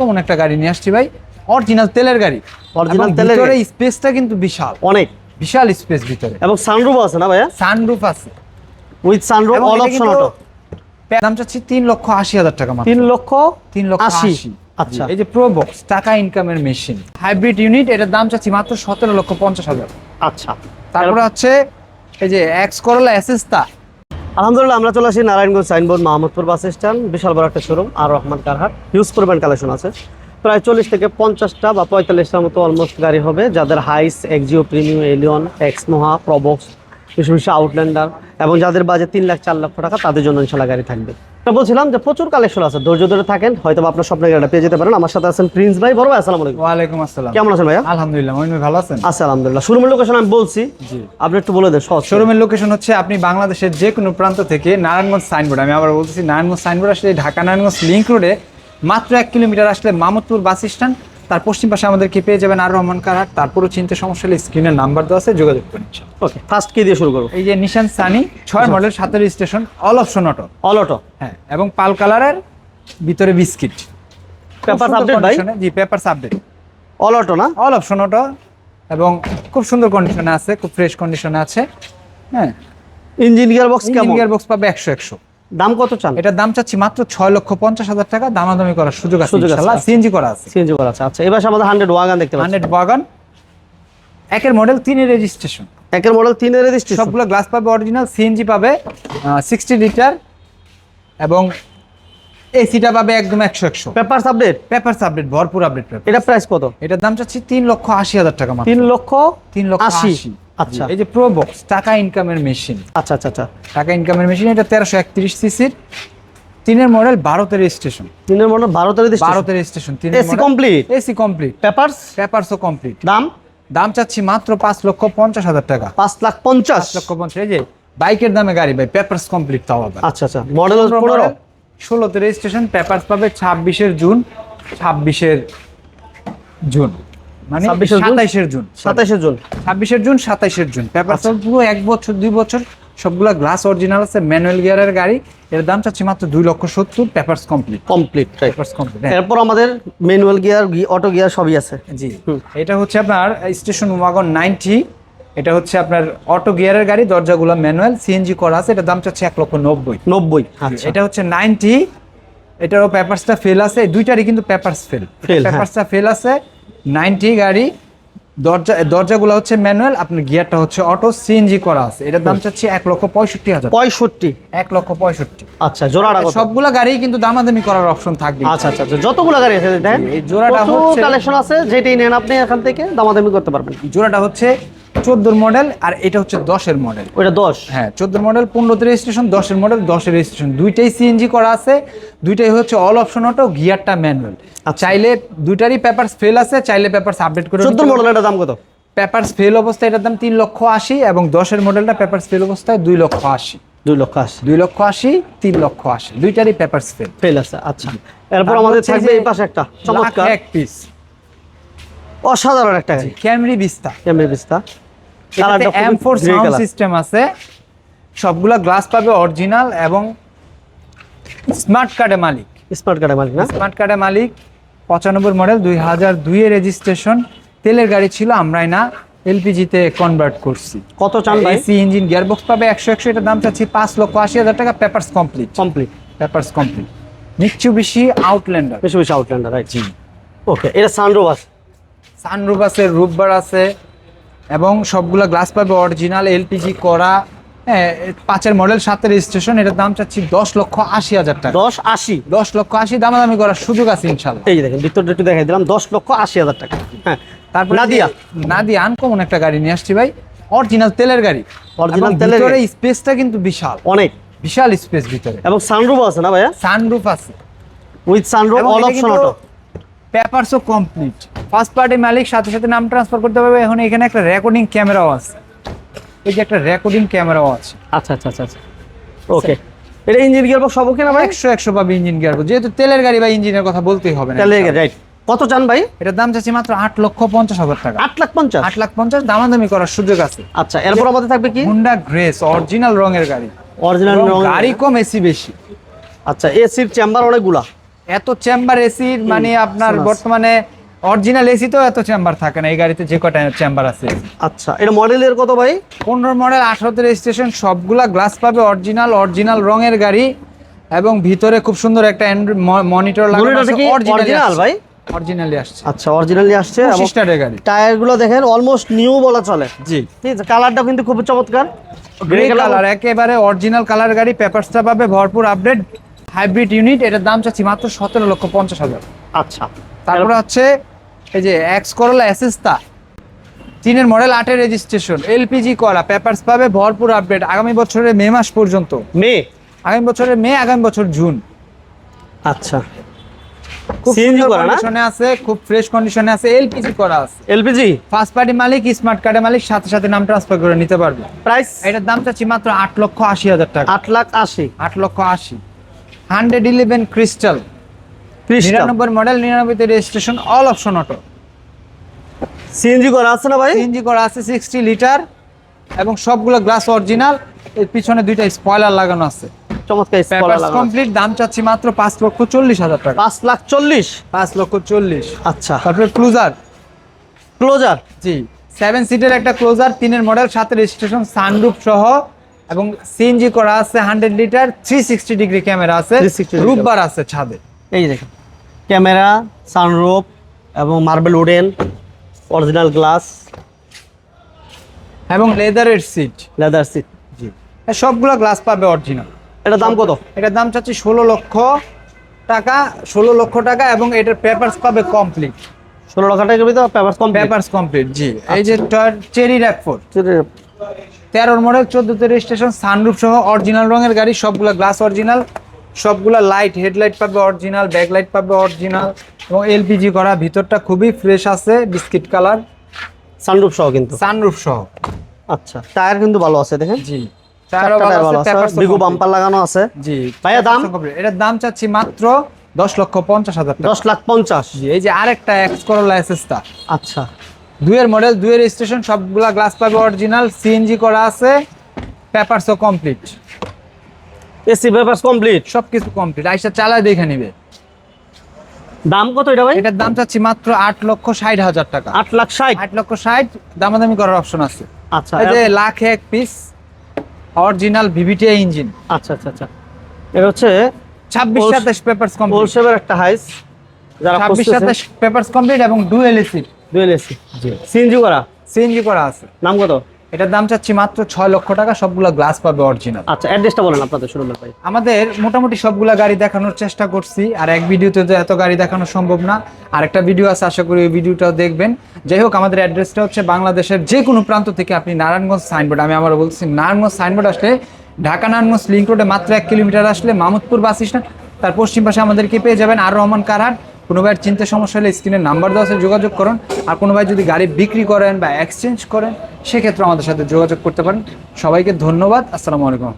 Common একটা গাড়ি নিয়ে আসছি ভাই। অরিজিনাল তেলের গাড়ি। এবং তেলের ভিতরে গাড়ি। স্পেসটা কিন্তু বিশাল। অনেক। বিশাল স্পেস ভিতরে। এবং সানরুফ আছে না ভাইয়া? সানরুফ আছে। With sunroof all option auto দাম চাচ্ছি তিন লক্ষ আশি হাজার টাকা মাত্র। তিন লক্ষ তিন লক্ষ আশি। আশি। আচ্ছা। এই যে প্রো বক্স টাকা ইনকামের মেশিন হাইব্রিড ইউনিট এটার দাম চাচ্ছি মাত্র সতেরো লক্ষ পঞ্চাশ হাজার। আচ্ছা। তারপরে হচ্ছে এই যে এক্স করলা এসেস্তা আলহামদুলিল্লাহ, আমরা চলে আসি Narayanganj signboard Mahmudpur bus stand, বিশাল বড় একটা শোরুম আর রহমান কারহাট। হিউজ করবেন কালেকশন আছে। প্রায় চল্লিশ থেকে পঞ্চাশটা বা পঁয়তাল্লিশটার মতো অলমোস্ট গাড়ি হবে, যাদের হাইস এক্সিও প্রিমিয়াম এলিয়ন এক্সমোহা প্রবক্স বিশেষ আউটল্যান্ডার এবং যাদের বাজে তিন লাখ, চার লক্ষ টাকা, তাদের জন্য ইনশাল্লাহ গাড়ি থাকবে। বলছিলাম যে প্রচুর কালেকশন আছে ধৈর্য ধরে থাকেন হয়তো আপনার স্বপ্নের গাড়িটা পেয়ে যেতে পারেন। আমার সাথে আছেন প্রিন্স ভাই। বড় ভাই আসসালামু আলাইকুম। ওয়ালাইকুম আসসালাম। কেমন আছেন ভাই আলহামদুলিল্লাহ আমি ভালো আছেন? আচ্ছা আলহামদুলিল্লাহ। শোরুমের লোকেশন আমি বলছি। জি। আপনি একটু বলে দেন সহজ শোরুমের লোকেশন হচ্ছে আপনি বাংলাদেশের যে কোনো প্রান্ত থেকে নারায়ণগঞ্জ সাইনবোর্ড আমি আবার বলছি নারায়ণগঞ্জ সাইনবোর্ড আসলে ঢাকা নারায়ণগঞ্জ লিংক রোডে মাত্র এক কিলোমিটার আসলে মামুদপুর বাস স্ট্যান্ড তার পশ্চিম পাশে আমাদেরকে পেয়ে যাবেন আর রহমান কারহাট তারপরও চিনতে সমস্যা হলে স্ক্রিনের নাম্বার দেওয়া আছে যোগাযোগ করুন ওকে ফার্স্ট কি দিয়ে শুরু করব। এই যে নিশান সানি ছয় মডেল সাতের station all option auto all auto হ্যাঁ এবং পাল কালারের ভিতরে বিস্কিট। পেপার update ভাই? জি পেপার আপডেট অল অটো না? অল অপশন অটো এবং খুব সুন্দর কন্ডিশনে আছে খুব ফ্রেশ কন্ডিশনে আছে। হ্যাঁ। ইঞ্জিন গিয়ার বক্স কেমন? গিয়ার বক্স পাবে একশো একশো। দাম কত চান? এটার দাম চাচ্ছি মাত্র ছয় লক্ষ পঞ্চাশ হাজার টাকা। দামাদামি করার সুযোগ আছে সুযোগ আছে, আচ্ছা। সিএনজি করা আছে। সিএনজি করা আছে। আচ্ছা এবার আমাদের হান্ড্রেড ওয়াগান দেখতে পাচ্ছি। হান্ড্রেড বাগান একের মডেল তিনের রেজিস্ট্রেশন। একের মডেল তিনের রেজিস্ট্রেশন। সবগুলো গ্লাস পাবে অরিজিনাল সিএনজি পাবে সিক্সটি লিটার এবং এসিটা পাবে একদম একশো একশো। পেপারস আপডেট পেপার আপডেট ভরপুর আপডেট পেপার। এটা প্রাইস কত? এটার দাম চাচ্ছি তিন লক্ষ আশি হাজার টাকা তিন লক্ষ তিন লক্ষ আশি। আচ্ছা। এই যে প্রো বক্স টাকা ইনকামের মেশিন আচ্ছা আচ্ছা আচ্ছা। টাকা ইনকামের মেশিন এটা তেরোশো একত্রিশ সিসির তিনের মডেল বারোতে রেজিস্ট্রেশন তিনের মডেল বারোতে রেজিস্ট্রেশন বারোতে registration AC complete AC complete papers পেপারসও complete দাম? দাম চাচ্ছি মাত্র পাঁচ লক্ষ পঞ্চাশ হাজার টাকা। পাঁচ লাখ পঞ্চাশ? লক্ষ পঞ্চাশ। এই যে বাইকের দামে গাড়ি ভাই পেপারস কমপ্লিট তাও আবার। আচ্ছা আচ্ছা। মডেল পনেরো ষোলোতে রেজিস্ট্রেশন পেপারস পাবে ছাব্বিশের জুন ছাব্বিশের জুন। মানে 26 জুন? সাতাইশের জুন সাতাইশে জুন। ছাব্বিশের জুন সাতাইশের জুন। পেপার আচ্ছা। পুরো এক বছর দুই বছর সবগুলা গ্লাস অরিজিনাল আছে ম্যানুয়াল গিয়ারের গাড়ি। এর দাম চাচ্ছি মাত্র দুই লক্ষ সত্তর papers complete complete papers complete এরপর আমাদের ম্যানুয়াল গিয়ার অটো গিয়ার সবই আছে। জি। এটা হচ্ছে আপনার স্টেশন ওয়াগন নাইনটি এটা হচ্ছে আপনার অটো গিয়ারের গাড়ি দরজাগুলো ম্যানুয়াল সিএনজি করা আছে এটার দাম চাচ্ছে এক লক্ষ নব্বই। নব্বই আচ্ছা। এটা হচ্ছে নাইনটি এটারও পেপারসটা ফেল আছে দুইটারই কিন্তু পেপারস ফেল। পেপারসটা ফেল আছে নাইনটি গাড়ি দরজা দরজাগুলো হচ্ছে ম্যানুয়াল আপনার গিয়ারটা হচ্ছে অটো সিএনজি করা আছে। এটার দাম চাচ্ছি এক লক্ষ পঁয়ষট্টি হাজার। পঁয়ষট্টি। এক লক্ষ পঁয়ষট্টি। আচ্ছা জোড়াটা সবগুলো গাড়ি কিন্তু দামাদামি করার অপশন থাকবে। আচ্ছা আচ্ছা আচ্ছা যতগুলো গাড়ি আছে দেখেন জোড়াটা হচ্ছে- কালেকশন আছে যেটাই নেন আপনি এখান থেকে দামাদামি করতে পারবেন। জোড়াটা হচ্ছে চোদ্দোর মডেল আর এটা হচ্ছে দশের মডেল ওইটা দশ? হ্যাঁ চোদ্দোর মডেল পনেরোতে রেজিস্ট্রেশন দশের মডেল দশের রেজিস্ট্রেশন দুইটাই সিএনজি করা আছে দুইটাই হচ্ছে অল অপশন অটো গিয়ারটা ম্যানুয়াল। চাইলে দুইটারই পেপারস ফেল আছে চাইলে পেপারস আপডেট করে চোদ্দ মডেল এটার দাম কত? পেপারস ফেল অবস্থায় এটার দাম তিন লক্ষ আশি এবং দশের মডেলটা পেপারস ফেল অবস্থায় দুই লক্ষ আশি। দুই লক্ষ আশি। দুই লক্ষ আশি তিন লক্ষ আশি। দুইটারই পেপারস ফেল ফেল আছে আচ্ছা। এরপর আমাদের থাকবে এই পাশে একটা চমৎকার। এক পিস অসাধারণ একটা গাড়ি। ক্যামরি বিস্তা ক্যামেরা বিস্তা কালারটা এম সাউন্ড সিস্টেম আছে। সবগুলা গ্লাস পাবে অরিজিনাল এবং স্মার্ট কার্ডে মালিক। স্মার্ট কার্ডের মালিক না? স্মার্ট কার্ডের মালিক পঁচানব্বই মডেল দুই হাজার রেজিস্ট্রেশন তেলের গাড়ি ছিল আমরাই না এলপিজিতে কনভার্ট করছি। কত চান এসি ইঞ্জিন গিয়ারবক্স পাবে একশো একশো এটার দাম চাচ্ছি পাঁচ লক্ষ আশি হাজার টাকা papers complete complete papers complete Mitsubishi Outlander বেশি বেশি আউটল্যান্ডার রাইট জি। ওকে এটা সানরুফ আছে। সানরুফ আছে রুফবার আছে। এবং সবগুলা গ্লাস পাবে অরিজিনাল এলপিজি করা হ্যাঁ পাঁচের মডেল সাতের রেজিস্ট্রেশন এটার দাম চাচ্ছি দশ লক্ষ আশি হাজার টাকা। দশ আশি? দশ লক্ষ আশি দামাদামি করার সুযোগ আছে ইনশাল্লাহ। এই যে দেখেন ভিতরটা একটু দেখাই দিলাম দশ লক্ষ আশি হাজার টাকা। হ্যাঁ তারপরে নাদিয়া। নাদিয়া আনকমন একটা গাড়ি নিয়ে আসছি ভাই অরিজিনাল তেলের গাড়ি। এবং তেলের ভিতরে। স্পেসটা কিন্তু বিশাল। অনেক। বিশাল স্পেস ভিতরে। এবং সানরুফ আছে না ভাইয়া? সানরুফ আছে। With sunroof all option auto পেপারসও complete first party মালিক সাথে সাথে নাম ট্রান্সফার করতে পারবে। এখন এখানে একটা রেকর্ডিং ক্যামেরাও আছে। এই যে একটা রেকর্ডিং ক্যামেরাও আছে। আচ্ছা আচ্ছা আচ্ছা আচ্ছা। ওকে এটা ইঞ্জিন গিয়ার বক্স সব ওকে না ভাই? একশো একশো পাবে ইঞ্জিন গিয়ার যেহেতু তেলের গাড়ি বা ইঞ্জিনের কথা বলতেই হবে না। তাহলে রাইট কত চান ভাই? এটার দাম চাচ্ছি মাত্র আট লক্ষ পঞ্চাশ হাজার টাকা। আট লাখ পঞ্চাশ? আট লাখ পঞ্চাশ দামাদামি করার সুযোগ আছে। আচ্ছা এরপর আমাদের থাকবে কি? হুন্ডা গ্রেস অরিজিনাল রঙের গাড়ি। অরিজিনাল এবং গাড়ি কম এসি বেশি। আচ্ছা এসির চেম্বার অনেকগুলা? এত চেম্বার এসির মানে আপনার বর্তমানে অরিজিনাল এসি তো এত চেম্বার থাকে না এই গাড়িতে যে কটা চেম্বার আছে। আচ্ছা এটা মডেলের কত ভাই? পনেরো মডেল আঠারোতে রেজিস্ট্রেশন সবগুলা গ্লাস পাবে অরিজিনাল অরিজিনাল রঙের গাড়ি এবং ভিতরে খুব সুন্দর একটা মনিটর লাগানো Monitor টা ভাই? অরিজিনালি আসছে। আচ্ছা অরিজিনালি আসছে এবং গাড়ি। টায়ারগুলো দেখেন অলমোস্ট নিউ বলা চলে। জি। ঠিক আছে কালারটা কিন্তু খুব চমৎকার। গ্রে কালার একেবারে অরিজিনাল কালার গাড়ি পেপারসটা পাবে ভরপুর আপডেট হাইব্রিড ইউনিট এটার দাম চাচ্ছি মাত্র সতেরো লক্ষ পঞ্চাশ হাজার। আচ্ছা। তারপরে হচ্ছে এই যে এক্স করলা অ্যাসেস্তা চীনের মডেল আটের রেজিস্ট্রেশন এলপিজি করা পেপারস পাবে ভরপুর আপডেট আগামী বছরের মে মাস পর্যন্ত। মে? আগামী বছরের মে আগামী বছর জুন আচ্ছা। খুব CNG করা না? কন্ডিশনে আছে খুব ফ্রেশ কন্ডিশনে আছে এলপিজি করা আছে। এলপিজি ফার্স্ট পার্টি মালিক স্মার্ট কার্ডের মালিক সাথে সাথে নাম ট্রান্সফার করে নিতে পারবে। প্রাইস এটার দাম চাচ্ছি মাত্র আট লক্ষ আশি হাজার টাকা। আট লাখ আশি। আট লক্ষ আশি। হান্ড্রেড ইলেভেন ক্রিস্টাল নিরানব্বই model নিরানব্বইতে registration all option auto CNG করা আছে না ভাই? সিএনজি করা আছে সিক্সটি লিটার এবং সবগুলো গ্লাস অরিজিনাল এর পিছনে দুইটা স্পয়লার লাগানো আছে। চমৎকার। কমপ্লিট দাম চাচ্ছি মাত্র পাঁচ লক্ষ চল্লিশ হাজার টাকা। পাঁচ লাখ চল্লিশ? পাঁচ লক্ষ চল্লিশ। আচ্ছা। তারপরে ক্লুজার ক্লোজার জি। সেভেন সিটের একটা ক্লোজার তিনের মডেল সাথে রেজিস্ট্রেশন সানরুফ সহ এবং সিএনজি করা আছে hundred litre three sixty degree camera আছে 360 degree রূপবার আছে ছাদে। এই দেখেন। ক্যামেরা সানরুফ এবং মার্বেল উডেন অরিজিনাল গ্লাস এবং লেদারের সিট লেদার সিট জি। সবগুলো গ্লাস পাবে অরিজিনাল এটা দাম কত? এটার দাম চাচ্ছি ষোলো লক্ষ টাকা ষোলো লক্ষ টাকা এবং এটার পেপারস পাবে কমপ্লিট ষোলো লাখ টাকার ভিতরে পেপার কম পেপারস কমপ্লিট জি। এই যে চেরি র্যাকফোর্ড পেপার তেরোর মডেল চোদ্দতে রেজিস্ট্রেশন সানরুফ সহ অরিজিনাল রঙের গাড়ি সবগুলো গ্লাস অরিজিনাল সবগুলা লাইট হেডলাইট পাবে অরিজিনাল ব্যাকলাইট পাবে অরিজিনাল এবং এলপিজি করা। ভিতরটা খুবই ফ্রেশ আছে বিস্কিট কালার সানরুফ সহ কিন্তু? সানরুফ সহ। আচ্ছা টায়ার কিন্তু ভালো আছে দেখেন। জি চারটা ভালো আছে বিগু বাম্পার লাগানো আছে। জি ভাইয়া দাম? peppers ও complete। এটার দাম চাচ্ছি মাত্র দশ লক্ষ পঞ্চাশ হাজার দশ লাখ পঞ্চাশ। জি এই যে আরেকটা এক্স করোলা এসএসটা আচ্ছা। দুইয়ের মডেল স্টেশন সবগুলা গ্লাস পাবে অরিজিনাল সিএনজি করা আছে পেপারসও কমপ্লিট এসি পেপার কমপ্লিট সবকিছু কমপ্লিট আইসা চালায় দেখে নিবে। দাম কত এটা ভাই? এটার দাম চাচ্ছি মাত্র আট লক্ষ ষাট হাজার টাকা। আট লাখ ষাট? আট লক্ষ ষাট দামাদামি করার অপশন আছে। আচ্ছা এই যে লাখে এক পিস অরিজিনাল ভিভিটিআই ইঞ্জিন আচ্ছা আচ্ছা আচ্ছা। এটা হচ্ছে ছাব্বিশ সাতাশ পেপারস কমপ্লিট পোলসেভের একটা হাইস যারা ছাব্বিশ সাতাশ পেপারস কমপ্লিট এবং dual AC dual AC CNG করা? সিএনজি করা আছে। নাম কত? এটার দাম চাচ্ছি মাত্র ছয় লক্ষ টাকা সবগুলো গ্লাস পাবে অরিজিনাল আচ্ছা অ্যাড্রেসটা বলেন আপনাদের শুরু ভাই। আমাদের মোটামুটি সবগুলা গাড়ি দেখানোর চেষ্টা করছি আর এক ভিডিওতে তো এত গাড়ি দেখানো সম্ভব না। আর একটা ভিডিও আছে আশা করি ওই ভিডিওটাও দেখবেন। যাই হোক আমাদের অ্যাড্রেসটা হচ্ছে বাংলাদেশের যে কোনো প্রান্ত থেকে আপনি নারায়ণগঞ্জ সাইনবোর্ড আমি আবার বলছি নারায়ণগঞ্জ সাইনবোর্ড আসলে ঢাকা নারায়ণগঞ্জ লিঙ্ক রোডে মাত্র এক কিলোমিটার আসলে মামুদপুর বাস স্ট্যান্ড তার পশ্চিম পাশে আমাদেরকে পেয়ে যাবেন আর রহমান কারহাট। কোনো ভাইয়ের চিন্তা সমস্যা হলে স্ক্রিনের নাম্বার দেওয়া আছে, যোগাযোগ করুন। আর কোনো ভাই যদি গাড়ি বিক্রি করেন বা এক্সচেঞ্জ করেন, সেক্ষেত্রে আমাদের সাথে যোগাযোগ করতে পারেন। সবাইকে ধন্যবাদ। আসসালামু আলাইকুম